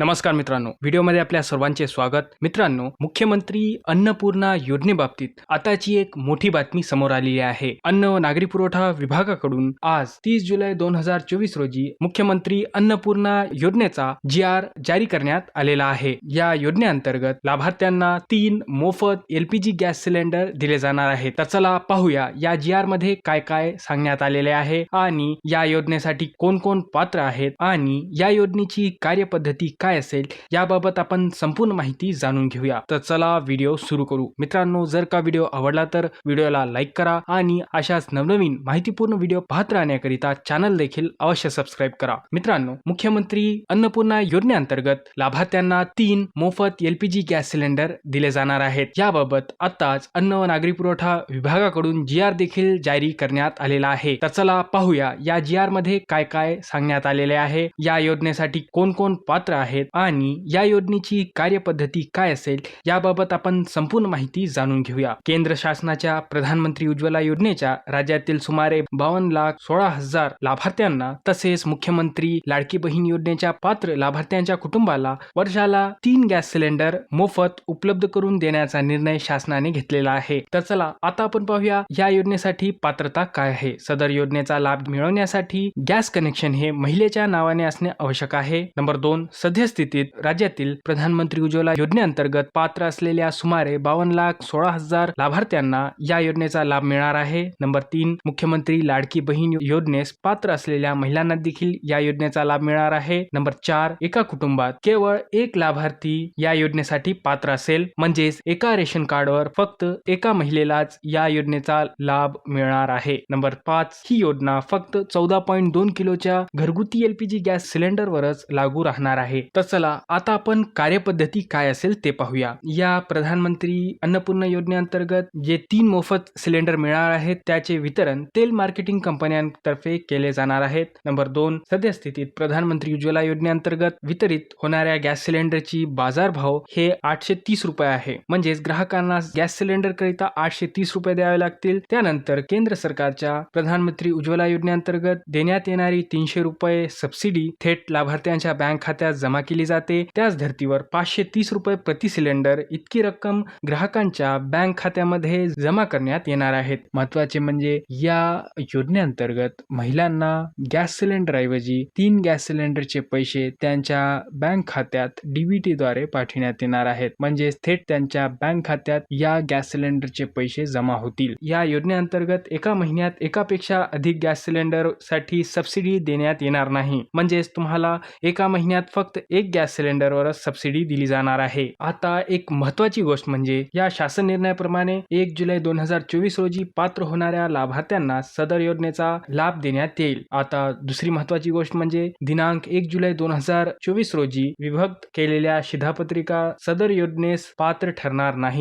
नमस्कार मित्रांनो. व्हिडिओमध्ये आपल्या सर्वांचे स्वागत. मित्रांनो मुख्यमंत्री अन्नपूर्णा योजनेबाबतीत आताची एक मोठी बातमी समोर आलेली आहे. अन्न व नागरी पुरवठा विभागाकडून आज तीस जुलै दोन हजार चोवीस रोजी मुख्यमंत्री अन्नपूर्णा योजनेचा जी आर जारी करण्यात आलेला आहे. या योजनेअंतर्गत लाभार्थ्यांना तीन मोफत एलपीजी गॅस सिलेंडर दिले जाणार आहेत. तर चला पाहूया या जी आरमध्ये काय काय सांगण्यात आलेले आहे आणि या योजनेसाठी कोण कोण पात्र आहेत आणि या योजनेची कार्यपद्धती काय काय असेल याबाबत आपण संपूर्ण माहिती जाणून घेऊया. तर चला व्हिडिओ सुरू करू. मित्रांनो जर का व्हिडिओ आवडला तर व्हिडिओला लाईक करा आणि अशाच नवनवीन माहितीपूर्ण व्हिडिओ पाहत राहण्याकरिता चॅनल देखील अवश्य सबस्क्राईब करा. मित्रांनो मुख्यमंत्री अन्नपूर्णा योजनेअंतर्गत लाभार्थ्यांना तीन मोफत एलपीजी गॅस सिलेंडर दिले जाणार आहेत. याबाबत आताच अन्न व नागरी पुरवठा विभागाकडून जी आर देखील जारी करण्यात आलेला आहे. तर चला पाहूया या जी आरमध्ये काय काय सांगण्यात आलेले आहे. या योजनेसाठी कोण कोण पात्र आहे? आहेत आणि या योजनेची कार्यपद्धती काय असेल याबाबत आपण संपूर्ण माहिती जाणून घेऊया. केंद्र शासनाच्या प्रधानमंत्री उज्ज्वला योजनेच्या राज्यातील सुमारे बावन्न लाख सोळा हजार लाभार्थ्यांना तसेच मुख्यमंत्री लाडकी बहीण योजनेच्या पात्र लाभार्थ्यांच्या कुटुंबाला वर्षाला तीन गॅस सिलेंडर मोफत उपलब्ध करून देण्याचा निर्णय शासनाने घेतलेला आहे. तर चला आता आपण पाहूया या योजनेसाठी पात्रता काय आहे. सदर योजनेचा लाभ मिळवण्यासाठी गॅस कनेक्शन हे महिलेच्या नावाने असणे आवश्यक आहे. नंबर दोन सद्यस्थितीत राज्यातील प्रधानमंत्री उज्ज्वला योजनेअंतर्गत पात्र असलेल्या सुमारे बावन्न लाख सोळा हजार लाभार्थ्यांना या योजनेचा लाभ मिळणार आहे. नंबर तीन मुख्यमंत्री लाडकी बहीण योजनेस पात्र असलेल्या महिलांना देखील या योजनेचा लाभ मिळणार आहे. नंबर चार एका कुटुंबात केवळ एक लाभार्थी या योजनेसाठी पात्र असेल. म्हणजेच एका रेशन कार्डवर फक्त एका महिलेलाच या योजनेचा लाभ मिळणार आहे. नंबर पाच ही योजना फक्त चौदा पॉईंट दोन किलोच्या घरगुती एलपीजी गॅस सिलेंडरवरच लागू राहणार आहे. तर चला आता आपण कार्यपद्धती काय असेल ते पाहूया. या प्रधानमंत्री अन्नपूर्णा योजनेअंतर्गत जे तीन मोफत सिलेंडर मिळणार आहेत त्याचे वितरण तेल मार्केटिंग कंपन्यांतर्फे केले जाणार आहेत. नंबर दोन सद्यस्थितीत प्रधानमंत्री उज्ज्वला योजनेअंतर्गत वितरित होणाऱ्या गॅस सिलेंडरची बाजारभाव हे आठशे तीस रुपये आहे. म्हणजेच ग्राहकांना गॅस सिलेंडर करिता आठशे तीस रुपये द्यावे लागतील. त्यानंतर केंद्र सरकारच्या प्रधानमंत्री उज्ज्वला योजनेअंतर्गत देण्यात येणारी तीनशे रुपये सबसिडी थेट लाभार्थ्यांच्या बँक खात्यात जमा केली जाते. त्याच धर्तीवर पाचशे तीस रुपये प्रति सिलेंडर इतकी रक्कम ग्राहकांच्या बँक खात्यामध्ये जमा करण्यात येणार आहेत. महत्त्वाचे म्हणजे या योजनेअंतर्गत महिलांना गॅस सिलेंडरऐवजी तीन गॅस सिलेंडरचे पैसे त्यांच्या बँक खात्यात डीबीटी द्वारे पाठवण्यात येणार आहेत. म्हणजे थेट त्यांच्या बँक खात्यात या गॅस सिलेंडरचे पैसे जमा होतील. या योजनेअंतर्गत एका महिन्यात एकापेक्षा अधिक गॅस सिलेंडरसाठी सबसिडी देण्यात येणार नाही. म्हणजेच तुम्हाला एका महिन्यात फक्त एक गॅस सिलेंडरवरच सबसिडी दिली जाणार आहे. आता एक महत्वाची गोष्ट म्हणजे या शासन निर्णयाप्रमाणे एक जुलै दोन हजार चोवीस रोजी पात्र होणाऱ्या लाभार्थ्यांना सदर योजनेचा लाभ देण्यात येईल. आता दुसरी महत्वाची गोष्ट म्हणजे दिनांक एक जुलै दोन हजार चोवीस रोजी विभक्त केलेल्या शिधापत्रिका सदर योजनेस पात्र ठरणार नाहीत.